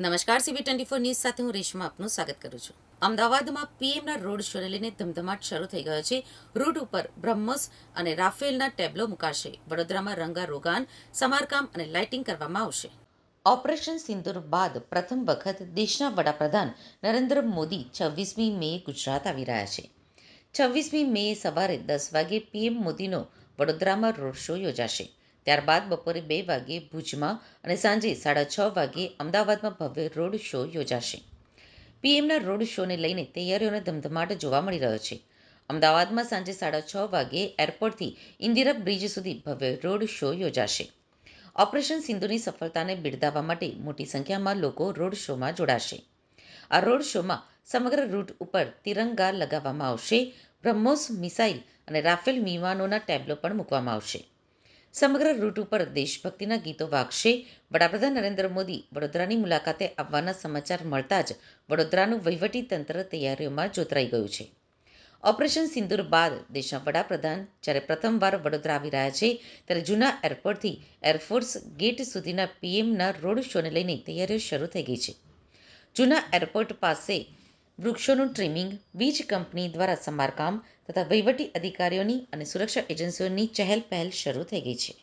નમસ્કાર CB twenty four news સાથે હું રેશમા આપનું સ્વાગત કરું છું. અમદાવાદમાં પીએમના રોડ શોને લઈને ધમધમાટ શરૂ થઈ ગયો છે. રૂટ ઉપર બ્રહ્મોસ અને રાફેલના ટેબ્લો મુકાશે. વડોદરામાં રંગારોગાન સમારકામ અને લાઇટિંગ કરવામાં આવશે. ઓપરેશન સિંદુર બાદ પ્રથમ વખત દેશના વડાપ્રધાન નરેન્દ્ર મોદી છવ્વીસમી મે ગુજરાત આવી રહ્યા છે. છવ્વીસમી મે સવારે દસ વાગે પીએમ મોદીનો વડોદરામાં રોડ શો યોજાશે. ત્યારબાદ બપોરે બે વાગે ભુજમાં અને સાંજે સાડા છ વાગે અમદાવાદમાં ભવ્ય રોડ શો યોજાશે. પીએમના રોડ શોને લઈને તૈયારીઓનો ધમધમાટ જોવા મળી રહ્યો છે. અમદાવાદમાં સાંજે સાડા છ વાગે એરપોર્ટથી ઇન્દિરા બ્રિજ સુધી ભવ્ય રોડ શો યોજાશે. ઓપરેશન સિંધુની સફળતાને બિરદાવવા માટે મોટી સંખ્યામાં લોકો રોડ શોમાં જોડાશે. આ રોડ શોમાં સમગ્ર રૂટ ઉપર તિરંગા લગાવવામાં આવશે, બ્રહ્મોસ મિસાઇલ અને રાફેલ વિમાનોના ટેબ્લો પણ મૂકવામાં આવશે. સમગ્ર રૂટ ઉપર દેશભક્તિના ગીતો વાગશે. વડાપ્રધાન નરેન્દ્ર મોદી વડોદરાની મુલાકાતે આવવાના સમાચાર મળતા જ વડોદરાનું વહીવટી તંત્ર તૈયારીઓમાં જોતરાઈ ગયું છે. ઓપરેશન સિંદૂર બાદ દેશના વડાપ્રધાન જ્યારે પ્રથમવાર વડોદરા આવી રહ્યા છે, ત્યારે જૂના એરપોર્ટથી એરફોર્સ ગેટ સુધીના પીએમના રોડ શોને લઈને તૈયારીઓ શરૂ થઈ ગઈ છે. જૂના એરપોર્ટ પાસે વૃક્ષોનું ટ્રીમિંગ વીજ કંપની દ્વારા સમારકામ તથા વહીવટી અધિકારીઓની અને સુરક્ષા એજન્સીઓની ચહેલ પહેલ શરૂ થઈ ગઈ છે.